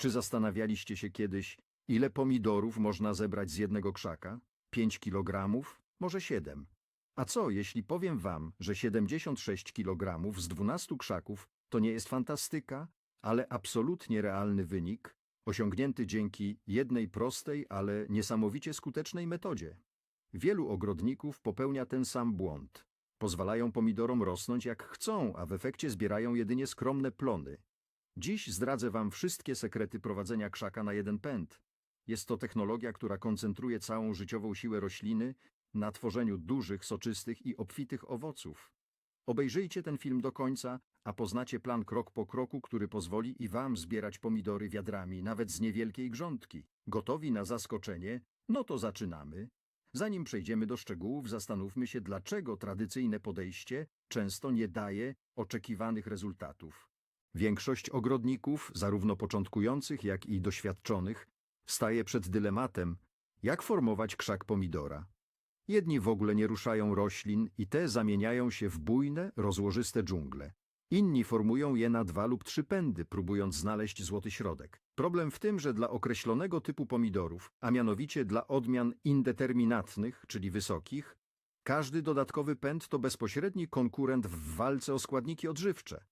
Czy zastanawialiście się kiedyś, ile pomidorów można zebrać z jednego krzaka? 5 kilogramów? Może 7. A co, jeśli powiem wam, że 76 kilogramów z 12 krzaków to nie jest fantastyka, ale absolutnie realny wynik, osiągnięty dzięki jednej prostej, ale niesamowicie skutecznej metodzie. Wielu ogrodników popełnia ten sam błąd. Pozwalają pomidorom rosnąć jak chcą, a w efekcie zbierają jedynie skromne plony. Dziś zdradzę wam wszystkie sekrety prowadzenia krzaka na jeden pęd. Jest to technologia, która koncentruje całą życiową siłę rośliny na tworzeniu dużych, soczystych i obfitych owoców. Obejrzyjcie ten film do końca, a poznacie plan krok po kroku, który pozwoli i wam zbierać pomidory wiadrami, nawet z niewielkiej grządki. Gotowi na zaskoczenie? No to zaczynamy. Zanim przejdziemy do szczegółów, zastanówmy się, dlaczego tradycyjne podejście często nie daje oczekiwanych rezultatów. Większość ogrodników, zarówno początkujących, jak i doświadczonych, staje przed dylematem, jak formować krzak pomidora. Jedni w ogóle nie ruszają roślin i te zamieniają się w bujne, rozłożyste dżungle. Inni formują je na dwa lub trzy pędy, próbując znaleźć złoty środek. Problem w tym, że dla określonego typu pomidorów, a mianowicie dla odmian indeterminatnych, czyli wysokich, każdy dodatkowy pęd to bezpośredni konkurent w walce o składniki odżywcze.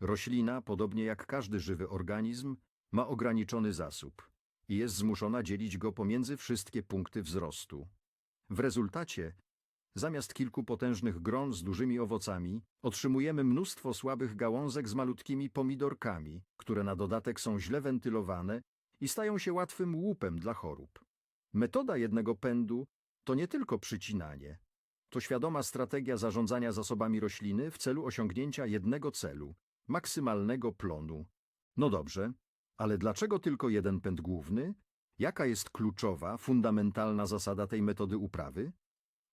Roślina, podobnie jak każdy żywy organizm, ma ograniczony zasób i jest zmuszona dzielić go pomiędzy wszystkie punkty wzrostu. W rezultacie, zamiast kilku potężnych gron z dużymi owocami, otrzymujemy mnóstwo słabych gałązek z malutkimi pomidorkami, które na dodatek są źle wentylowane i stają się łatwym łupem dla chorób. Metoda jednego pędu to nie tylko przycinanie. To świadoma strategia zarządzania zasobami rośliny w celu osiągnięcia jednego celu – maksymalnego plonu. No dobrze, ale dlaczego tylko jeden pęd główny? Jaka jest kluczowa, fundamentalna zasada tej metody uprawy?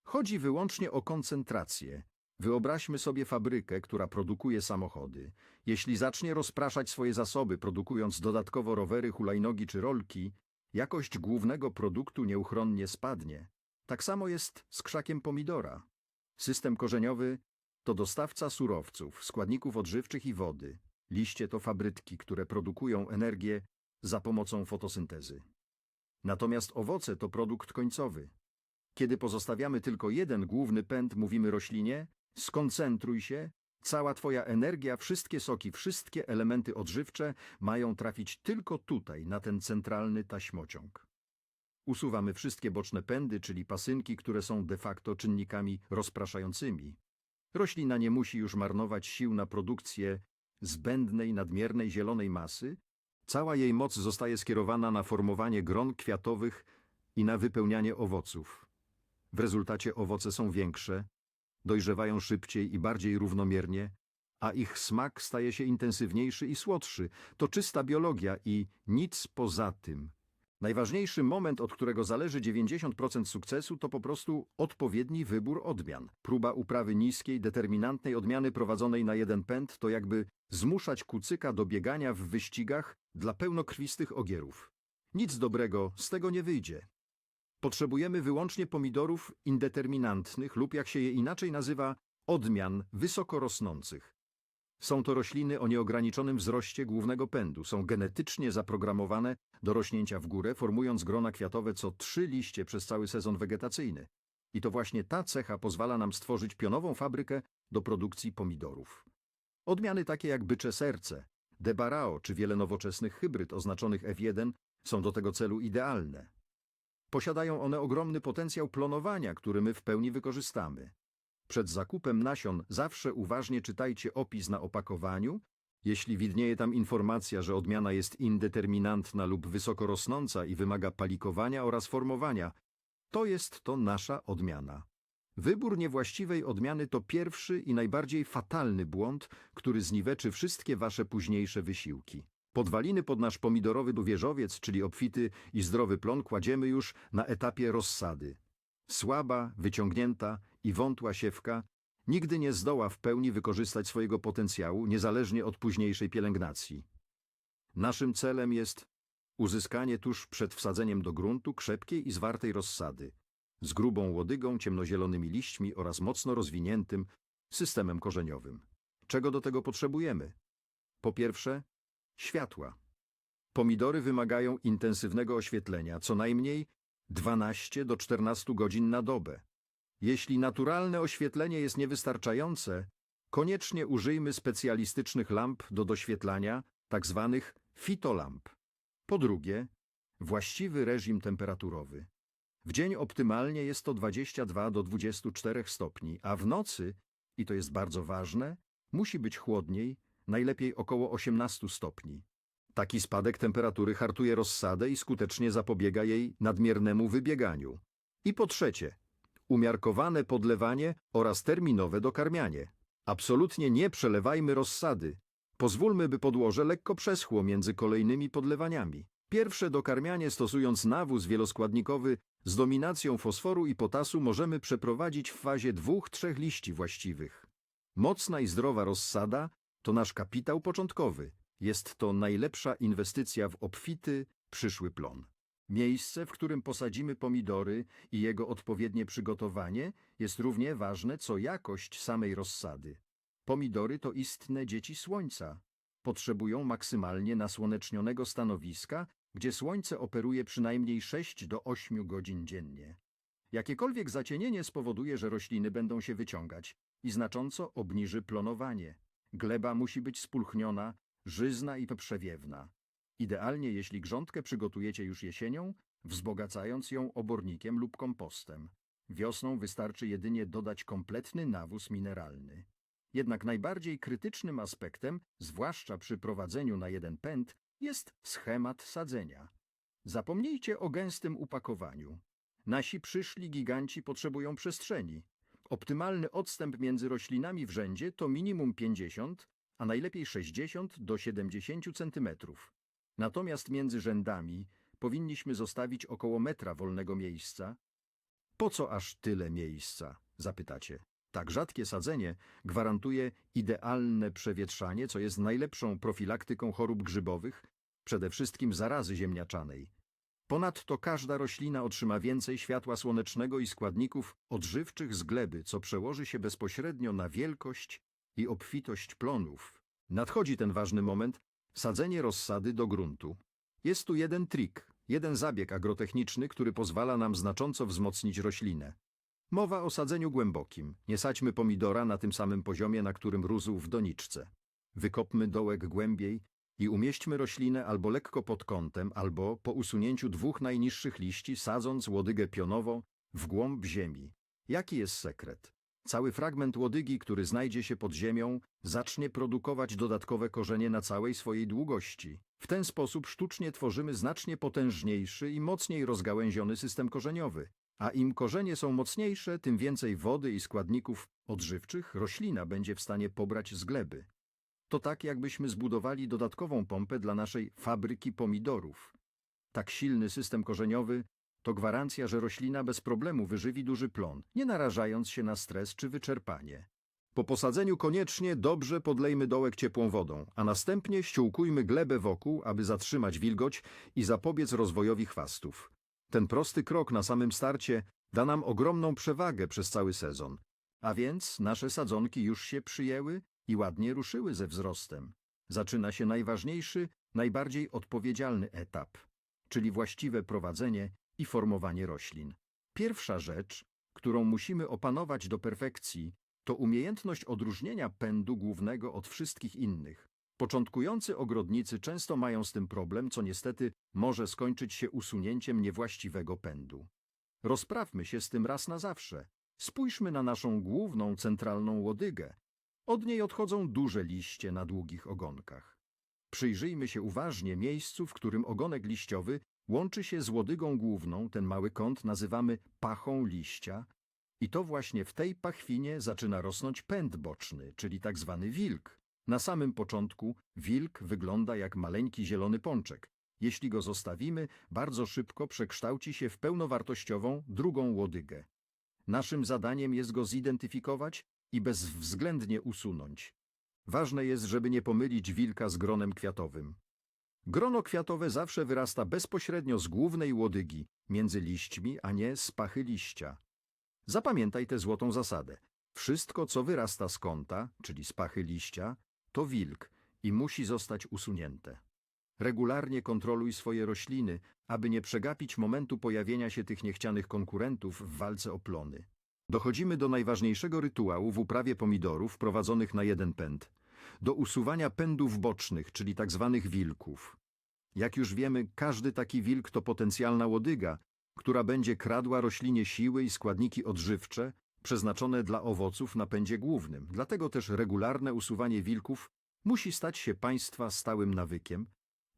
Chodzi wyłącznie o koncentrację. Wyobraźmy sobie fabrykę, która produkuje samochody. Jeśli zacznie rozpraszać swoje zasoby, produkując dodatkowo rowery, hulajnogi czy rolki, jakość głównego produktu nieuchronnie spadnie. Tak samo jest z krzakiem pomidora. System korzeniowy to dostawca surowców, składników odżywczych i wody. Liście to fabrytki, które produkują energię za pomocą fotosyntezy. Natomiast owoce to produkt końcowy. Kiedy pozostawiamy tylko jeden główny pęd, mówimy roślinie: skoncentruj się, cała twoja energia, wszystkie soki, wszystkie elementy odżywcze mają trafić tylko tutaj, na ten centralny taśmociąg. Usuwamy wszystkie boczne pędy, czyli pasynki, które są de facto czynnikami rozpraszającymi. Roślina nie musi już marnować sił na produkcję zbędnej, nadmiernej zielonej masy, cała jej moc zostaje skierowana na formowanie gron kwiatowych i na wypełnianie owoców. W rezultacie owoce są większe, dojrzewają szybciej i bardziej równomiernie, a ich smak staje się intensywniejszy i słodszy. To czysta biologia i nic poza tym. Najważniejszy moment, od którego zależy 90% sukcesu, to po prostu odpowiedni wybór odmian. Próba uprawy niskiej, determinantnej odmiany prowadzonej na jeden pęd to jakby zmuszać kucyka do biegania w wyścigach dla pełnokrwistych ogierów. Nic dobrego z tego nie wyjdzie. Potrzebujemy wyłącznie pomidorów indeterminantnych lub jak się je inaczej nazywa, odmian wysoko rosnących. Są to rośliny o nieograniczonym wzroście głównego pędu. Są genetycznie zaprogramowane do rośnięcia w górę, formując grona kwiatowe co trzy liście przez cały sezon wegetacyjny. I to właśnie ta cecha pozwala nam stworzyć pionową fabrykę do produkcji pomidorów. Odmiany takie jak bycze serce, debarao czy wiele nowoczesnych hybryd oznaczonych F1 są do tego celu idealne. Posiadają one ogromny potencjał plonowania, który my w pełni wykorzystamy. Przed zakupem nasion zawsze uważnie czytajcie opis na opakowaniu. Jeśli widnieje tam informacja, że odmiana jest indeterminantna lub wysoko rosnąca i wymaga palikowania oraz formowania, to jest to nasza odmiana. Wybór niewłaściwej odmiany to pierwszy i najbardziej fatalny błąd, który zniweczy wszystkie wasze późniejsze wysiłki. Podwaliny pod nasz pomidorowy wieżowiec, czyli obfity i zdrowy plon, kładziemy już na etapie rozsady. Słaba, wyciągnięta i wątła siewka nigdy nie zdoła w pełni wykorzystać swojego potencjału, niezależnie od późniejszej pielęgnacji. Naszym celem jest uzyskanie tuż przed wsadzeniem do gruntu krzepkiej i zwartej rozsady, z grubą łodygą, ciemnozielonymi liśćmi oraz mocno rozwiniętym systemem korzeniowym. Czego do tego potrzebujemy? Po pierwsze, światła. Pomidory wymagają intensywnego oświetlenia, co najmniej 12 do 14 godzin na dobę. Jeśli naturalne oświetlenie jest niewystarczające, koniecznie użyjmy specjalistycznych lamp do doświetlania, tzw. fitolamp. Po drugie, właściwy reżim temperaturowy. W dzień optymalnie jest to 22 do 24 stopni, a w nocy, i to jest bardzo ważne, musi być chłodniej, najlepiej około 18 stopni. Taki spadek temperatury hartuje rozsadę i skutecznie zapobiega jej nadmiernemu wybieganiu. I po trzecie, umiarkowane podlewanie oraz terminowe dokarmianie. Absolutnie nie przelewajmy rozsady. Pozwólmy, by podłoże lekko przeschło między kolejnymi podlewaniami. Pierwsze dokarmianie stosując nawóz wieloskładnikowy z dominacją fosforu i potasu możemy przeprowadzić w fazie dwóch, trzech liści właściwych. Mocna i zdrowa rozsada to nasz kapitał początkowy. Jest to najlepsza inwestycja w obfity, przyszły plon. Miejsce, w którym posadzimy pomidory i jego odpowiednie przygotowanie jest równie ważne co jakość samej rozsady. Pomidory to istne dzieci słońca. Potrzebują maksymalnie nasłonecznionego stanowiska, gdzie słońce operuje przynajmniej 6 do 8 godzin dziennie. Jakiekolwiek zacienienie spowoduje, że rośliny będą się wyciągać i znacząco obniży plonowanie. Gleba musi być spulchniona, żyzna i przewiewna. Idealnie, jeśli grządkę przygotujecie już jesienią, wzbogacając ją obornikiem lub kompostem. Wiosną wystarczy jedynie dodać kompletny nawóz mineralny. Jednak najbardziej krytycznym aspektem, zwłaszcza przy prowadzeniu na jeden pęd, jest schemat sadzenia. Zapomnijcie o gęstym upakowaniu. Nasi przyszli giganci potrzebują przestrzeni. Optymalny odstęp między roślinami w rzędzie to minimum 50, a najlepiej 60 do 70 centymetrów. Natomiast między rzędami powinniśmy zostawić około metra wolnego miejsca. Po co aż tyle miejsca? Zapytacie. Tak rzadkie sadzenie gwarantuje idealne przewietrzanie, co jest najlepszą profilaktyką chorób grzybowych, przede wszystkim zarazy ziemniaczanej. Ponadto każda roślina otrzyma więcej światła słonecznego i składników odżywczych z gleby, co przełoży się bezpośrednio na wielkość i obfitość plonów. Nadchodzi ten ważny moment sadzenie rozsady do gruntu. Jest tu jeden trik, jeden zabieg agrotechniczny, który pozwala nam znacząco wzmocnić roślinę. Mowa o sadzeniu głębokim. Nie sadźmy pomidora na tym samym poziomie, na którym rósł w doniczce. Wykopmy dołek głębiej i umieśćmy roślinę albo lekko pod kątem, albo po usunięciu dwóch najniższych liści, sadząc łodygę pionowo w głąb ziemi. Jaki jest sekret? Cały fragment łodygi, który znajdzie się pod ziemią, zacznie produkować dodatkowe korzenie na całej swojej długości. W ten sposób sztucznie tworzymy znacznie potężniejszy i mocniej rozgałęziony system korzeniowy. A im korzenie są mocniejsze, tym więcej wody i składników odżywczych roślina będzie w stanie pobrać z gleby. To tak, jakbyśmy zbudowali dodatkową pompę dla naszej fabryki pomidorów. Tak silny system korzeniowy to gwarancja, że roślina bez problemu wyżywi duży plon, nie narażając się na stres czy wyczerpanie. Po posadzeniu koniecznie dobrze podlejmy dołek ciepłą wodą, a następnie ściółkujmy glebę wokół, aby zatrzymać wilgoć i zapobiec rozwojowi chwastów. Ten prosty krok na samym starcie da nam ogromną przewagę przez cały sezon. A więc nasze sadzonki już się przyjęły i ładnie ruszyły ze wzrostem. Zaczyna się najważniejszy, najbardziej odpowiedzialny etap, czyli właściwe prowadzenie i formowanie roślin. Pierwsza rzecz, którą musimy opanować do perfekcji, to umiejętność odróżnienia pędu głównego od wszystkich innych. Początkujący ogrodnicy często mają z tym problem, co niestety może skończyć się usunięciem niewłaściwego pędu. Rozprawmy się z tym raz na zawsze. Spójrzmy na naszą główną, centralną łodygę. Od niej odchodzą duże liście na długich ogonkach. Przyjrzyjmy się uważnie miejscu, w którym ogonek liściowy łączy się z łodygą główną, ten mały kąt nazywamy pachą liścia, i to właśnie w tej pachwinie zaczyna rosnąć pęd boczny, czyli tak zwany wilk. Na samym początku wilk wygląda jak maleńki zielony pączek. Jeśli go zostawimy, bardzo szybko przekształci się w pełnowartościową drugą łodygę. Naszym zadaniem jest go zidentyfikować i bezwzględnie usunąć. Ważne jest, żeby nie pomylić wilka z gronem kwiatowym. Grono kwiatowe zawsze wyrasta bezpośrednio z głównej łodygi, między liśćmi, a nie z pachy liścia. Zapamiętaj tę złotą zasadę. Wszystko, co wyrasta z kąta, czyli z pachy liścia, to wilk i musi zostać usunięte. Regularnie kontroluj swoje rośliny, aby nie przegapić momentu pojawienia się tych niechcianych konkurentów w walce o plony. Dochodzimy do najważniejszego rytuału w uprawie pomidorów prowadzonych na jeden pęd. Do usuwania pędów bocznych, czyli tak zwanych wilków. Jak już wiemy, każdy taki wilk to potencjalna łodyga, która będzie kradła roślinie siły i składniki odżywcze przeznaczone dla owoców na pędzie głównym. Dlatego też regularne usuwanie wilków musi stać się Państwa stałym nawykiem,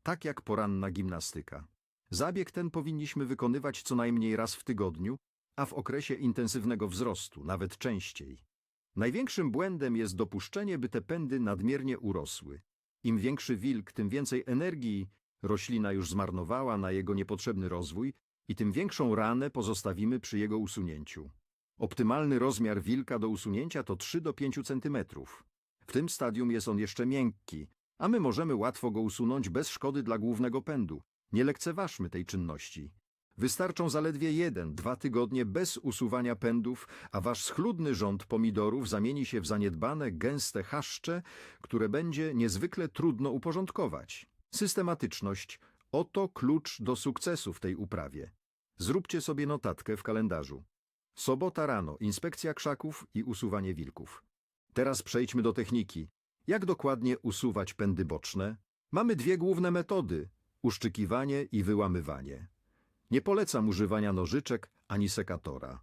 tak jak poranna gimnastyka. Zabieg ten powinniśmy wykonywać co najmniej raz w tygodniu, a w okresie intensywnego wzrostu, nawet częściej. Największym błędem jest dopuszczenie, by te pędy nadmiernie urosły. Im większy wilk, tym więcej energii roślina już zmarnowała na jego niepotrzebny rozwój i tym większą ranę pozostawimy przy jego usunięciu. Optymalny rozmiar wilka do usunięcia to 3 do 5 cm. W tym stadium jest on jeszcze miękki, a my możemy łatwo go usunąć bez szkody dla głównego pędu. Nie lekceważmy tej czynności. Wystarczą zaledwie jeden, dwa tygodnie bez usuwania pędów, a wasz schludny rząd pomidorów zamieni się w zaniedbane, gęste chaszcze, które będzie niezwykle trudno uporządkować. Systematyczność oto klucz do sukcesu w tej uprawie. Zróbcie sobie notatkę w kalendarzu. Sobota rano, inspekcja krzaków i usuwanie wilków. Teraz przejdźmy do techniki. Jak dokładnie usuwać pędy boczne? Mamy dwie główne metody: uszczykiwanie i wyłamywanie. Nie polecam używania nożyczek ani sekatora.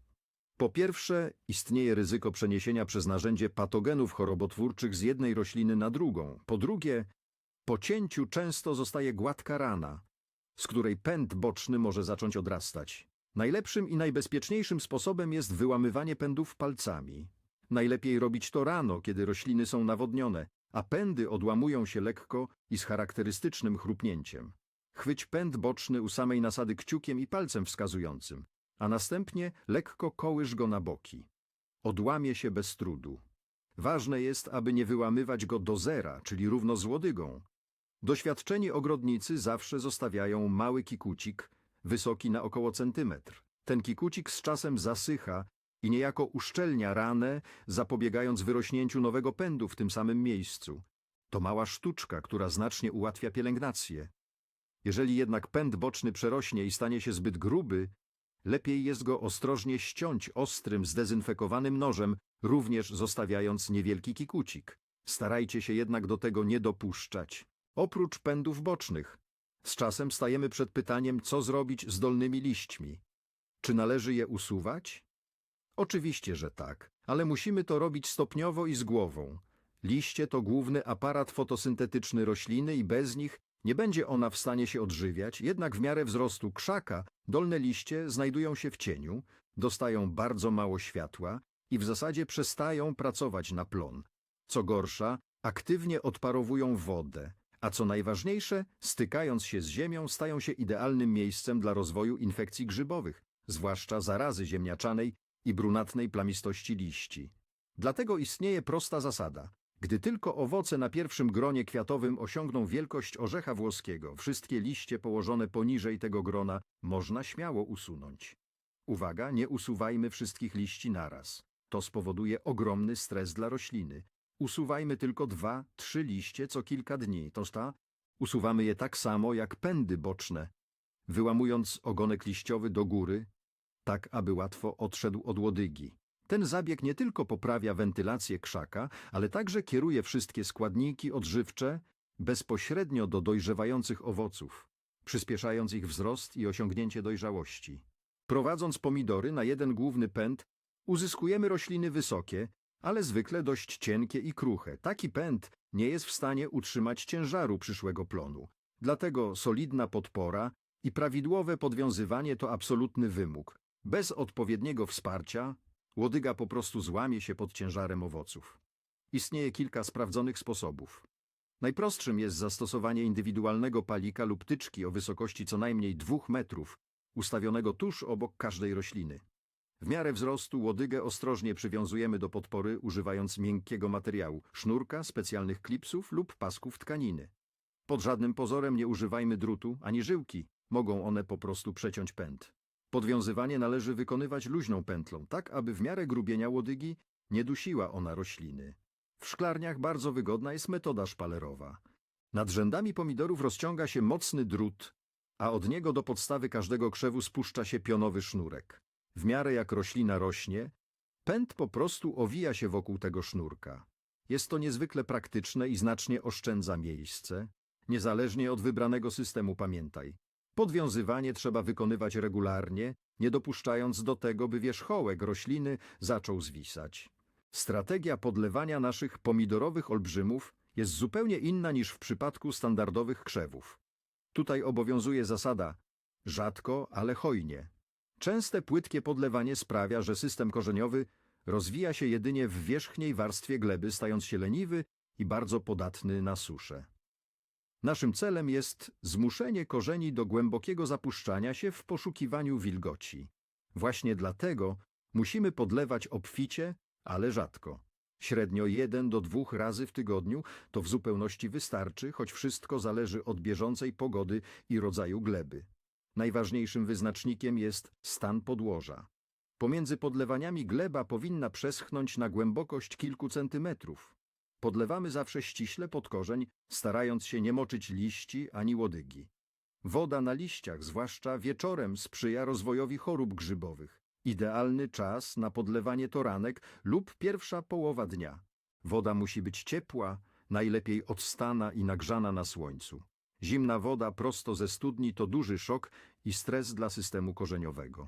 Po pierwsze, istnieje ryzyko przeniesienia przez narzędzie patogenów chorobotwórczych z jednej rośliny na drugą. Po drugie, po cięciu często zostaje gładka rana, z której pęd boczny może zacząć odrastać. Najlepszym i najbezpieczniejszym sposobem jest wyłamywanie pędów palcami. Najlepiej robić to rano, kiedy rośliny są nawodnione, a pędy odłamują się lekko i z charakterystycznym chrupnięciem. Chwyć pęd boczny u samej nasady kciukiem i palcem wskazującym, a następnie lekko kołysz go na boki. Odłamie się bez trudu. Ważne jest, aby nie wyłamywać go do zera, czyli równo z łodygą. Doświadczeni ogrodnicy zawsze zostawiają mały kikucik, wysoki na około centymetr. Ten kikucik z czasem zasycha i niejako uszczelnia ranę, zapobiegając wyrośnięciu nowego pędu w tym samym miejscu. To mała sztuczka, która znacznie ułatwia pielęgnację. Jeżeli jednak pęd boczny przerośnie i stanie się zbyt gruby, lepiej jest go ostrożnie ściąć ostrym, zdezynfekowanym nożem, również zostawiając niewielki kikucik. Starajcie się jednak do tego nie dopuszczać. Oprócz pędów bocznych, z czasem stajemy przed pytaniem, co zrobić z dolnymi liśćmi. Czy należy je usuwać? Oczywiście, że tak, ale musimy to robić stopniowo i z głową. Liście to główny aparat fotosyntetyczny rośliny i bez nich nie będzie ona w stanie się odżywiać, jednak w miarę wzrostu krzaka dolne liście znajdują się w cieniu, dostają bardzo mało światła i w zasadzie przestają pracować na plon. Co gorsza, aktywnie odparowują wodę, a co najważniejsze, stykając się z ziemią, stają się idealnym miejscem dla rozwoju infekcji grzybowych, zwłaszcza zarazy ziemniaczanej i brunatnej plamistości liści. Dlatego istnieje prosta zasada. Gdy tylko owoce na pierwszym gronie kwiatowym osiągną wielkość orzecha włoskiego, wszystkie liście położone poniżej tego grona można śmiało usunąć. Uwaga, nie usuwajmy wszystkich liści naraz. To spowoduje ogromny stres dla rośliny. Usuwajmy tylko dwa, trzy liście co kilka dni. To sta? Usuwamy je tak samo jak pędy boczne, wyłamując ogonek liściowy do góry, tak aby łatwo odszedł od łodygi. Ten zabieg nie tylko poprawia wentylację krzaka, ale także kieruje wszystkie składniki odżywcze bezpośrednio do dojrzewających owoców, przyspieszając ich wzrost i osiągnięcie dojrzałości. Prowadząc pomidory na jeden główny pęd, uzyskujemy rośliny wysokie, ale zwykle dość cienkie i kruche. Taki pęd nie jest w stanie utrzymać ciężaru przyszłego plonu. Dlatego solidna podpora i prawidłowe podwiązywanie to absolutny wymóg. Bez odpowiedniego wsparcia łodyga po prostu złamie się pod ciężarem owoców. Istnieje kilka sprawdzonych sposobów. Najprostszym jest zastosowanie indywidualnego palika lub tyczki o wysokości co najmniej 2 metrów, ustawionego tuż obok każdej rośliny. W miarę wzrostu łodygę ostrożnie przywiązujemy do podpory używając miękkiego materiału, sznurka, specjalnych klipsów lub pasków tkaniny. Pod żadnym pozorem nie używajmy drutu ani żyłki, mogą one po prostu przeciąć pęd. Podwiązywanie należy wykonywać luźną pętlą, tak aby w miarę grubienia łodygi nie dusiła ona rośliny. W szklarniach bardzo wygodna jest metoda szpalerowa. Nad rzędami pomidorów rozciąga się mocny drut, a od niego do podstawy każdego krzewu spuszcza się pionowy sznurek. W miarę jak roślina rośnie, pęd po prostu owija się wokół tego sznurka. Jest to niezwykle praktyczne i znacznie oszczędza miejsce, niezależnie od wybranego systemu pamiętaj. Podwiązywanie trzeba wykonywać regularnie, nie dopuszczając do tego, by wierzchołek rośliny zaczął zwisać. Strategia podlewania naszych pomidorowych olbrzymów jest zupełnie inna niż w przypadku standardowych krzewów. Tutaj obowiązuje zasada rzadko, ale hojnie. Częste płytkie podlewanie sprawia, że system korzeniowy rozwija się jedynie w wierzchniej warstwie gleby, stając się leniwy i bardzo podatny na suszę. Naszym celem jest zmuszenie korzeni do głębokiego zapuszczania się w poszukiwaniu wilgoci. Właśnie dlatego musimy podlewać obficie, ale rzadko. Średnio jeden do dwóch razy w tygodniu to w zupełności wystarczy, choć wszystko zależy od bieżącej pogody i rodzaju gleby. Najważniejszym wyznacznikiem jest stan podłoża. Pomiędzy podlewaniami gleba powinna przeschnąć na głębokość kilku centymetrów. Podlewamy zawsze ściśle pod korzeń, starając się nie moczyć liści ani łodygi. Woda na liściach, zwłaszcza wieczorem, sprzyja rozwojowi chorób grzybowych. Idealny czas na podlewanie to ranek lub pierwsza połowa dnia. Woda musi być ciepła, najlepiej odstana i nagrzana na słońcu. Zimna woda prosto ze studni to duży szok i stres dla systemu korzeniowego.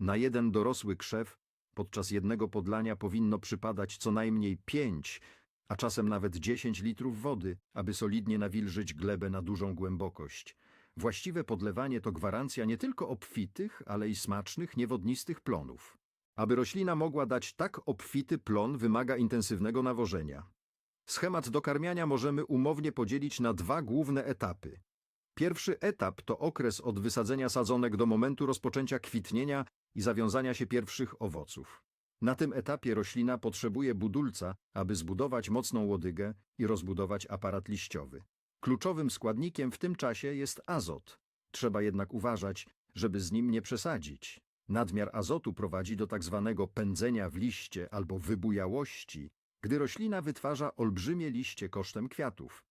Na jeden dorosły krzew podczas jednego podlania powinno przypadać co najmniej pięć, a czasem nawet 10 litrów wody, aby solidnie nawilżyć glebę na dużą głębokość. Właściwe podlewanie to gwarancja nie tylko obfitych, ale i smacznych, niewodnistych plonów. Aby roślina mogła dać tak obfity plon, wymaga intensywnego nawożenia. Schemat dokarmiania możemy umownie podzielić na dwa główne etapy. Pierwszy etap to okres od wysadzenia sadzonek do momentu rozpoczęcia kwitnienia i zawiązania się pierwszych owoców. Na tym etapie roślina potrzebuje budulca, aby zbudować mocną łodygę i rozbudować aparat liściowy. Kluczowym składnikiem w tym czasie jest azot. Trzeba jednak uważać, żeby z nim nie przesadzić. Nadmiar azotu prowadzi do tak zwanego pędzenia w liście albo wybujałości, gdy roślina wytwarza olbrzymie liście kosztem kwiatów.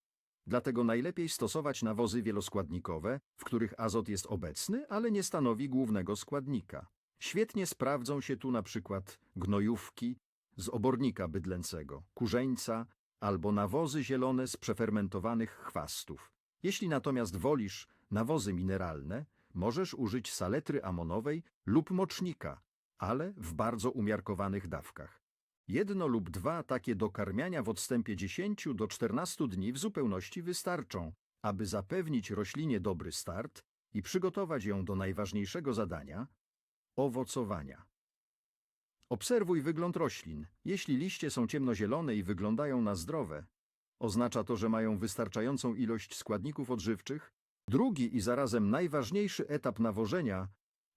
Dlatego najlepiej stosować nawozy wieloskładnikowe, w których azot jest obecny, ale nie stanowi głównego składnika. Świetnie sprawdzą się tu na przykład gnojówki z obornika bydlęcego, kurzeńca albo nawozy zielone z przefermentowanych chwastów. Jeśli natomiast wolisz nawozy mineralne, możesz użyć saletry amonowej lub mocznika, ale w bardzo umiarkowanych dawkach. Jedno lub dwa takie dokarmiania w odstępie 10 do 14 dni w zupełności wystarczą, aby zapewnić roślinie dobry start i przygotować ją do najważniejszego zadania owocowania. Obserwuj wygląd roślin. Jeśli liście są ciemnozielone i wyglądają na zdrowe, oznacza to, że mają wystarczającą ilość składników odżywczych. Drugi i zarazem najważniejszy etap nawożenia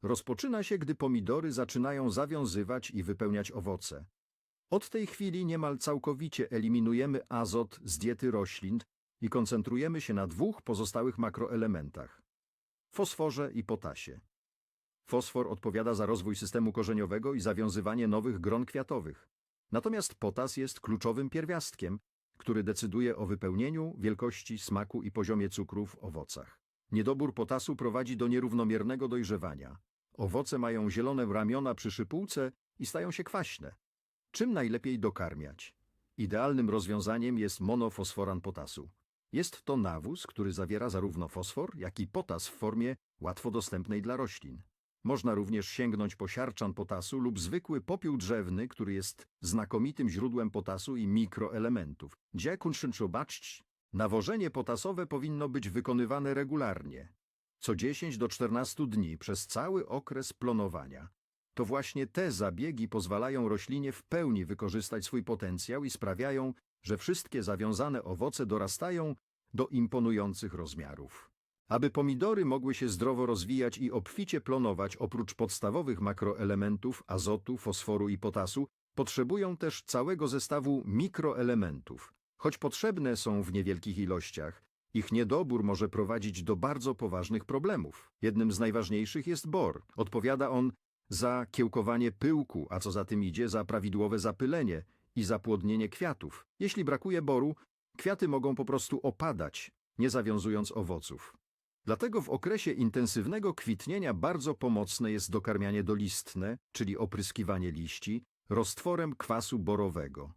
rozpoczyna się, gdy pomidory zaczynają zawiązywać i wypełniać owoce. Od tej chwili niemal całkowicie eliminujemy azot z diety roślin i koncentrujemy się na dwóch pozostałych makroelementach fosforze i potasie. Fosfor odpowiada za rozwój systemu korzeniowego i zawiązywanie nowych gron kwiatowych. Natomiast potas jest kluczowym pierwiastkiem, który decyduje o wypełnieniu, wielkości, smaku i poziomie cukru w owocach. Niedobór potasu prowadzi do nierównomiernego dojrzewania. Owoce mają zielone ramiona przy szypułce i stają się kwaśne. Czym najlepiej dokarmiać? Idealnym rozwiązaniem jest monofosforan potasu. Jest to nawóz, który zawiera zarówno fosfor, jak i potas w formie łatwo dostępnej dla roślin. Można również sięgnąć po siarczan potasu lub zwykły popiół drzewny, który jest znakomitym źródłem potasu i mikroelementów. Dziękuję Nawożenie potasowe powinno być wykonywane regularnie, co 10 do 14 dni przez cały okres plonowania. To właśnie te zabiegi pozwalają roślinie w pełni wykorzystać swój potencjał i sprawiają, że wszystkie zawiązane owoce dorastają do imponujących rozmiarów. Aby pomidory mogły się zdrowo rozwijać i obficie plonować, oprócz podstawowych makroelementów azotu, fosforu i potasu, potrzebują też całego zestawu mikroelementów. Choć potrzebne są w niewielkich ilościach, ich niedobór może prowadzić do bardzo poważnych problemów. Jednym z najważniejszych jest bor. Odpowiada on za kiełkowanie pyłku, a co za tym idzie za prawidłowe zapylenie i zapłodnienie kwiatów. Jeśli brakuje boru, kwiaty mogą po prostu opadać, nie zawiązując owoców. Dlatego w okresie intensywnego kwitnienia bardzo pomocne jest dokarmianie dolistne, czyli opryskiwanie liści, roztworem kwasu borowego.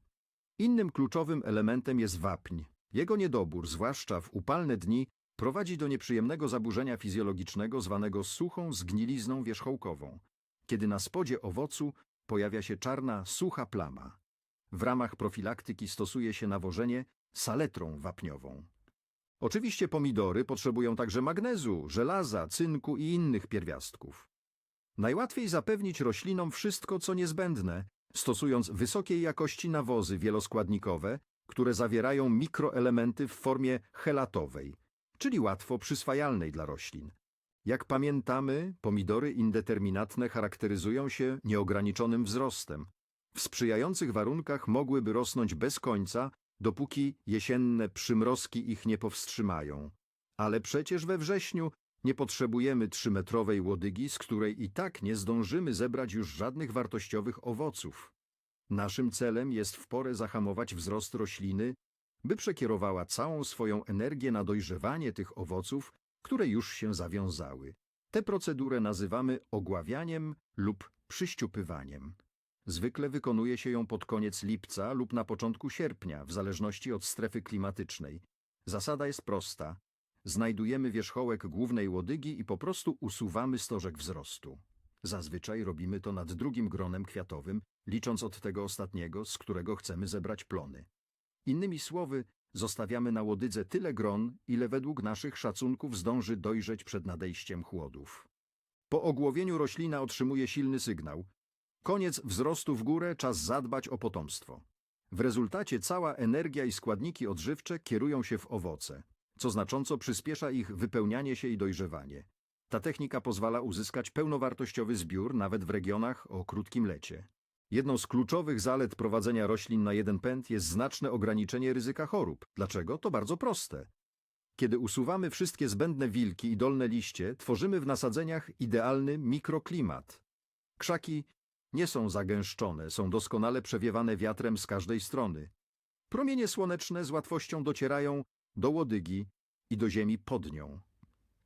Innym kluczowym elementem jest wapń. Jego niedobór, zwłaszcza w upalne dni, prowadzi do nieprzyjemnego zaburzenia fizjologicznego zwanego suchą zgnilizną wierzchołkową, kiedy na spodzie owocu pojawia się czarna, sucha plama. W ramach profilaktyki stosuje się nawożenie saletrą wapniową. Oczywiście pomidory potrzebują także magnezu, żelaza, cynku i innych pierwiastków. Najłatwiej zapewnić roślinom wszystko, co niezbędne, stosując wysokiej jakości nawozy wieloskładnikowe, które zawierają mikroelementy w formie helatowej, czyli łatwo przyswajalnej dla roślin. Jak pamiętamy, pomidory indeterminatne charakteryzują się nieograniczonym wzrostem. W sprzyjających warunkach mogłyby rosnąć bez końca, dopóki jesienne przymrozki ich nie powstrzymają. Ale przecież we wrześniu nie potrzebujemy trzymetrowej łodygi, z której i tak nie zdążymy zebrać już żadnych wartościowych owoców. Naszym celem jest w porę zahamować wzrost rośliny, by przekierowała całą swoją energię na dojrzewanie tych owoców, które już się zawiązały. Tę procedurę nazywamy ogławianiem lub przyściupywaniem. Zwykle wykonuje się ją pod koniec lipca lub na początku sierpnia, w zależności od strefy klimatycznej. Zasada jest prosta. Znajdujemy wierzchołek głównej łodygi i po prostu usuwamy stożek wzrostu. Zazwyczaj robimy to nad drugim gronem kwiatowym, licząc od tego ostatniego, z którego chcemy zebrać plony. Innymi słowy, zostawiamy na łodydze tyle gron, ile według naszych szacunków zdąży dojrzeć przed nadejściem chłodów. Po ogłowieniu roślina otrzymuje silny sygnał. Koniec wzrostu w górę, czas zadbać o potomstwo. W rezultacie cała energia i składniki odżywcze kierują się w owoce, co znacząco przyspiesza ich wypełnianie się i dojrzewanie. Ta technika pozwala uzyskać pełnowartościowy zbiór nawet w regionach o krótkim lecie. Jedną z kluczowych zalet prowadzenia roślin na jeden pęd jest znaczne ograniczenie ryzyka chorób. Dlaczego? To bardzo proste. Kiedy usuwamy wszystkie zbędne wilki i dolne liście, tworzymy w nasadzeniach idealny mikroklimat. Krzaki nie są zagęszczone, są doskonale przewiewane wiatrem z każdej strony. Promienie słoneczne z łatwością docierają do łodygi i do ziemi pod nią.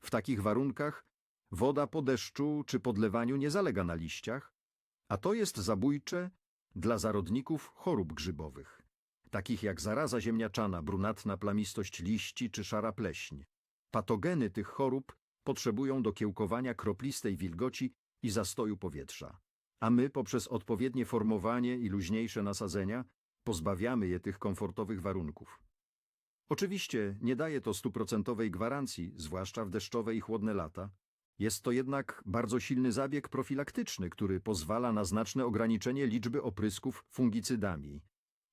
W takich warunkach woda po deszczu czy podlewaniu nie zalega na liściach, a to jest zabójcze dla zarodników chorób grzybowych, takich jak zaraza ziemniaczana, brunatna plamistość liści czy szara pleśń. Patogeny tych chorób potrzebują do kiełkowania kroplistej wilgoci i zastoju powietrza, a my poprzez odpowiednie formowanie i luźniejsze nasadzenia pozbawiamy je tych komfortowych warunków. Oczywiście nie daje to stuprocentowej gwarancji, zwłaszcza w deszczowe i chłodne lata, jest to jednak bardzo silny zabieg profilaktyczny, który pozwala na znaczne ograniczenie liczby oprysków fungicydami,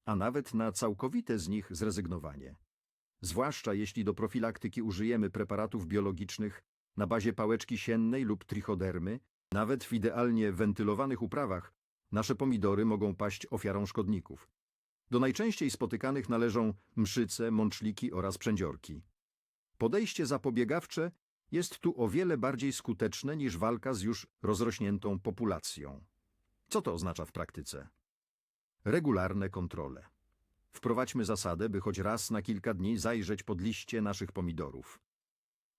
a nawet na całkowite z nich zrezygnowanie. Zwłaszcza jeśli do profilaktyki użyjemy preparatów biologicznych na bazie pałeczki siennej lub trichodermy, nawet w idealnie wentylowanych uprawach nasze pomidory mogą paść ofiarą szkodników. Do najczęściej spotykanych należą mszyce, mączliki oraz przędziorki. Podejście zapobiegawcze jest tu o wiele bardziej skuteczne niż walka z już rozrośniętą populacją. Co to oznacza w praktyce? Regularne kontrole. Wprowadźmy zasadę, by choć raz na kilka dni zajrzeć pod liście naszych pomidorów.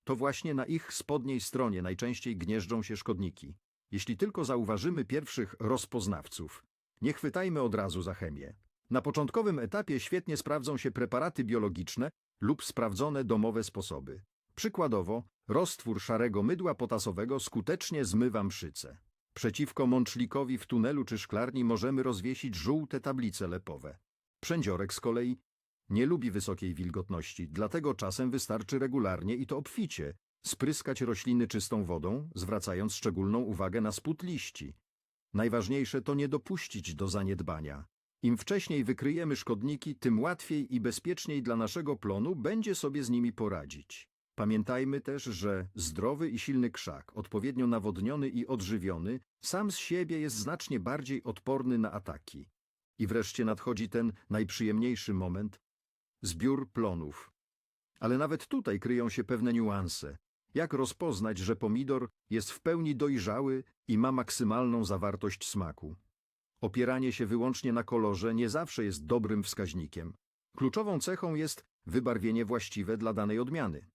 To właśnie na ich spodniej stronie najczęściej gnieżdżą się szkodniki. Jeśli tylko zauważymy pierwszych rozpoznawców, nie chwytajmy od razu za chemię. Na początkowym etapie świetnie sprawdzą się preparaty biologiczne lub sprawdzone domowe sposoby. Przykładowo, roztwór szarego mydła potasowego skutecznie zmywa mszyce. Przeciwko mączlikowi w tunelu czy szklarni możemy rozwiesić żółte tablice lepowe. Przędziorek z kolei nie lubi wysokiej wilgotności, dlatego czasem wystarczy regularnie i to obficie spryskać rośliny czystą wodą, zwracając szczególną uwagę na spód liści. Najważniejsze to nie dopuścić do zaniedbania. Im wcześniej wykryjemy szkodniki, tym łatwiej i bezpieczniej dla naszego plonu będzie sobie z nimi poradzić. Pamiętajmy też, że zdrowy i silny krzak, odpowiednio nawodniony i odżywiony, sam z siebie jest znacznie bardziej odporny na ataki. I wreszcie nadchodzi ten najprzyjemniejszy moment zbiór plonów. Ale nawet tutaj kryją się pewne niuanse. Jak rozpoznać, że pomidor jest w pełni dojrzały i ma maksymalną zawartość smaku? Opieranie się wyłącznie na kolorze nie zawsze jest dobrym wskaźnikiem. Kluczową cechą jest wybarwienie właściwe dla danej odmiany.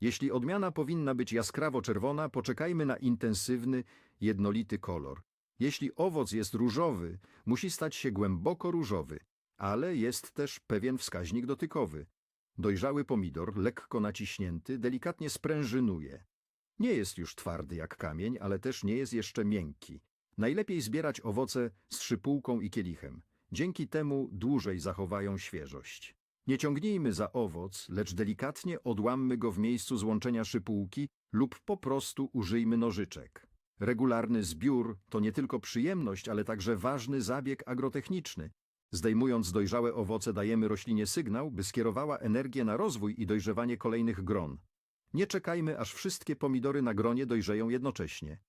Jeśli odmiana powinna być jaskrawo czerwona, poczekajmy na intensywny, jednolity kolor. Jeśli owoc jest różowy, musi stać się głęboko różowy, ale jest też pewien wskaźnik dotykowy. Dojrzały pomidor, lekko naciśnięty, delikatnie sprężynuje. Nie jest już twardy jak kamień, ale też nie jest jeszcze miękki. Najlepiej zbierać owoce z szypułką i kielichem. Dzięki temu dłużej zachowają świeżość. Nie ciągnijmy za owoc, lecz delikatnie odłammy go w miejscu złączenia szypułki lub po prostu użyjmy nożyczek. Regularny zbiór to nie tylko przyjemność, ale także ważny zabieg agrotechniczny. Zdejmując dojrzałe owoce dajemy roślinie sygnał, by skierowała energię na rozwój i dojrzewanie kolejnych gron. Nie czekajmy, aż wszystkie pomidory na gronie dojrzeją jednocześnie.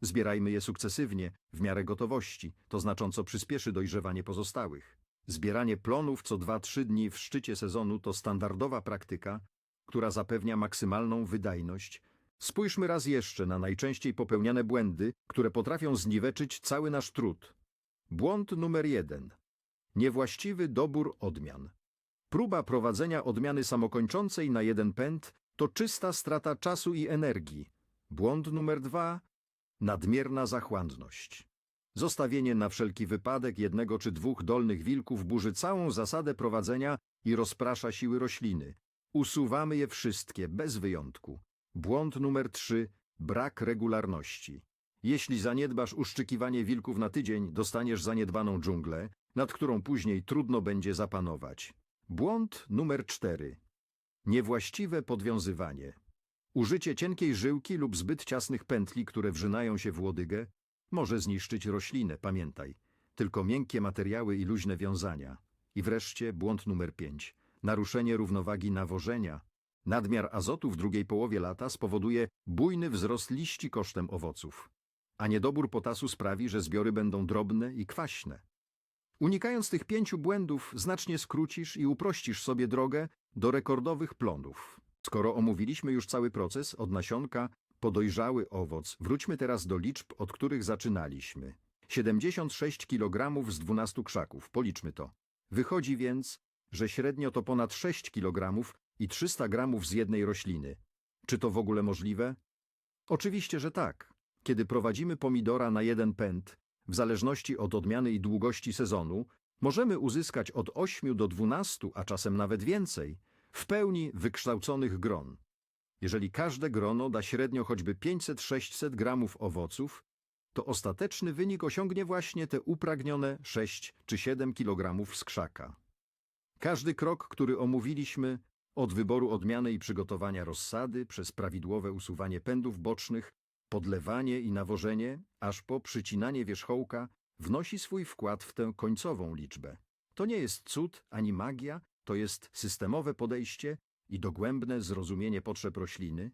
Zbierajmy je sukcesywnie, w miarę gotowości, to znacząco przyspieszy dojrzewanie pozostałych. Zbieranie plonów co 2-3 dni w szczycie sezonu to standardowa praktyka, która zapewnia maksymalną wydajność. Spójrzmy raz jeszcze na najczęściej popełniane błędy, które potrafią zniweczyć cały nasz trud. Błąd numer jeden. Niewłaściwy dobór odmian. Próba prowadzenia odmiany samokończącej na jeden pęd to czysta strata czasu i energii. Błąd numer dwa. Nadmierna zachłanność. Zostawienie na wszelki wypadek jednego czy dwóch dolnych wilków burzy całą zasadę prowadzenia i rozprasza siły rośliny. Usuwamy je wszystkie, bez wyjątku. Błąd numer trzy. Brak regularności. Jeśli zaniedbasz uszczykiwanie wilków na tydzień, dostaniesz zaniedbaną dżunglę, nad którą później trudno będzie zapanować. Błąd numer cztery. Niewłaściwe podwiązywanie. Użycie cienkiej żyłki lub zbyt ciasnych pętli, które wrzynają się w łodygę, może zniszczyć roślinę, pamiętaj. Tylko miękkie materiały i luźne wiązania. I wreszcie błąd numer pięć. Naruszenie równowagi nawożenia. Nadmiar azotu w drugiej połowie lata spowoduje bujny wzrost liści kosztem owoców. A niedobór potasu sprawi, że zbiory będą drobne i kwaśne. Unikając tych pięciu błędów, znacznie skrócisz i uprościsz sobie drogę do rekordowych plonów. Skoro omówiliśmy już cały proces od nasionka po dojrzały owoc, wróćmy teraz do liczb, od których zaczynaliśmy. 76 kg z 12 krzaków, policzmy to. Wychodzi więc, że średnio to ponad 6 kg i 300 gramów z jednej rośliny. Czy to w ogóle możliwe? Oczywiście, że tak. Kiedy prowadzimy pomidora na jeden pęd, w zależności od odmiany i długości sezonu, możemy uzyskać od 8 do 12, a czasem nawet więcej, w pełni wykształconych gron. Jeżeli każde grono da średnio choćby 500-600 gramów owoców, to ostateczny wynik osiągnie właśnie te upragnione 6 czy 7 kg z krzaka. Każdy krok, który omówiliśmy, od wyboru odmiany i przygotowania rozsady, przez prawidłowe usuwanie pędów bocznych, podlewanie i nawożenie, aż po przycinanie wierzchołka, wnosi swój wkład w tę końcową liczbę. To nie jest cud ani magia, to jest systemowe podejście i dogłębne zrozumienie potrzeb rośliny.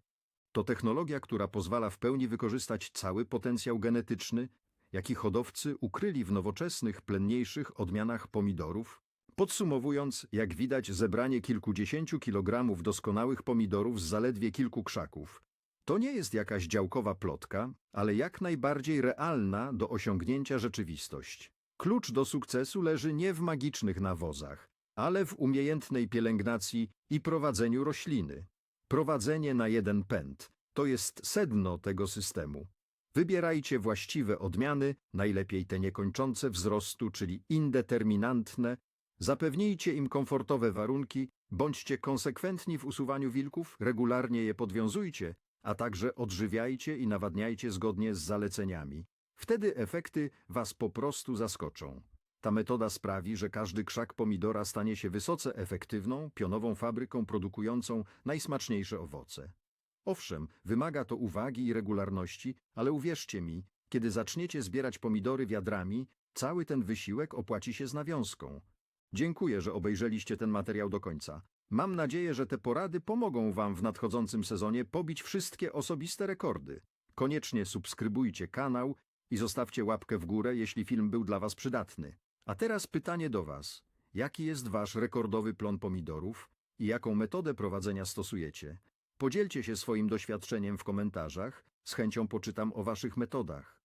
To technologia, która pozwala w pełni wykorzystać cały potencjał genetyczny, jaki hodowcy ukryli w nowoczesnych, plenniejszych odmianach pomidorów. Podsumowując, jak widać, zebranie kilkudziesięciu kilogramów doskonałych pomidorów z zaledwie kilku krzaków to nie jest jakaś działkowa plotka, ale jak najbardziej realna do osiągnięcia rzeczywistość. Klucz do sukcesu leży nie w magicznych nawozach, ale w umiejętnej pielęgnacji i prowadzeniu rośliny. Prowadzenie na jeden pęd to jest sedno tego systemu. Wybierajcie właściwe odmiany, najlepiej te niekończące wzrostu, czyli indeterminantne. Zapewnijcie im komfortowe warunki, bądźcie konsekwentni w usuwaniu wilków, regularnie je podwiązujcie, a także odżywiajcie i nawadniajcie zgodnie z zaleceniami. Wtedy efekty Was po prostu zaskoczą. Ta metoda sprawi, że każdy krzak pomidora stanie się wysoce efektywną, pionową fabryką produkującą najsmaczniejsze owoce. Owszem, wymaga to uwagi i regularności, ale uwierzcie mi, kiedy zaczniecie zbierać pomidory wiadrami, cały ten wysiłek opłaci się z nawiązką. Dziękuję, że obejrzeliście ten materiał do końca. Mam nadzieję, że te porady pomogą Wam w nadchodzącym sezonie pobić wszystkie osobiste rekordy. Koniecznie subskrybujcie kanał i zostawcie łapkę w górę, jeśli film był dla Was przydatny. A teraz pytanie do Was. Jaki jest Wasz rekordowy plon pomidorów i jaką metodę prowadzenia stosujecie? Podzielcie się swoim doświadczeniem w komentarzach, z chęcią poczytam o Waszych metodach.